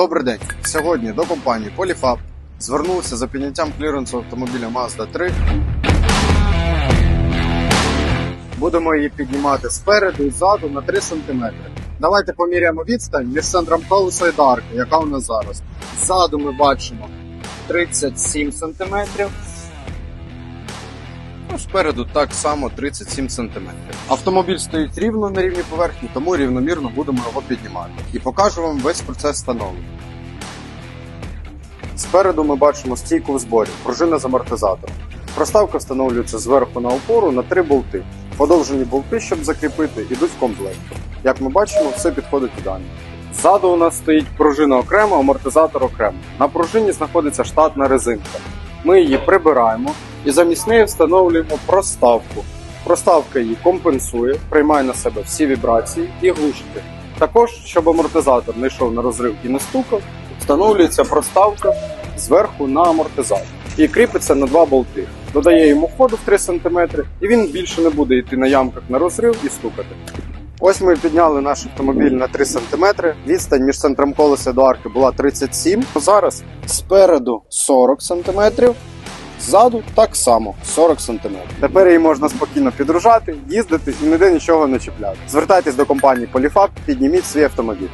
Добрий день. Сьогодні до компанії Polyfab звернувся за підняттям кліренсу автомобіля Mazda 3. Будемо її піднімати спереду і ззаду на 3 см. Давайте поміряємо відстань між центром колеса і дарки, яка у нас зараз. Ззаду ми бачимо 37 см. Ну, спереду так само 37 см. Автомобіль стоїть рівно на рівні поверхні, тому рівномірно будемо його піднімати. І покажу вам весь процес встановлення. Спереду ми бачимо стійку в зборі, пружина з амортизатором. Проставка встановлюється зверху на опору на три болти. Подовжені болти, щоб закріпити, йдуть в комплекті. Як ми бачимо, все підходить ідеально. Ззаду у нас стоїть пружина окремо, амортизатор окремо. На пружині знаходиться штатна резинка. Ми її прибираємо і замість неї встановлюємо проставку. Проставка її компенсує, приймає на себе всі вібрації і глушки. Також, щоб амортизатор не йшов на розрив і не стукав, встановлюється проставка зверху на амортизатор і кріпиться на два болти. Додає йому ходу в 3 см, і він більше не буде йти на ямках на розрив і стукати. Ось ми підняли наш автомобіль на 3 см. Відстань між центром колеса до арки була 37 Зараз спереду 40 см, ззаду так само 40 см. Тепер її можна спокійно підружати, їздити і ніде нічого не чіпляти. Звертайтесь до компанії Polyfab, підніміть свій автомобіль.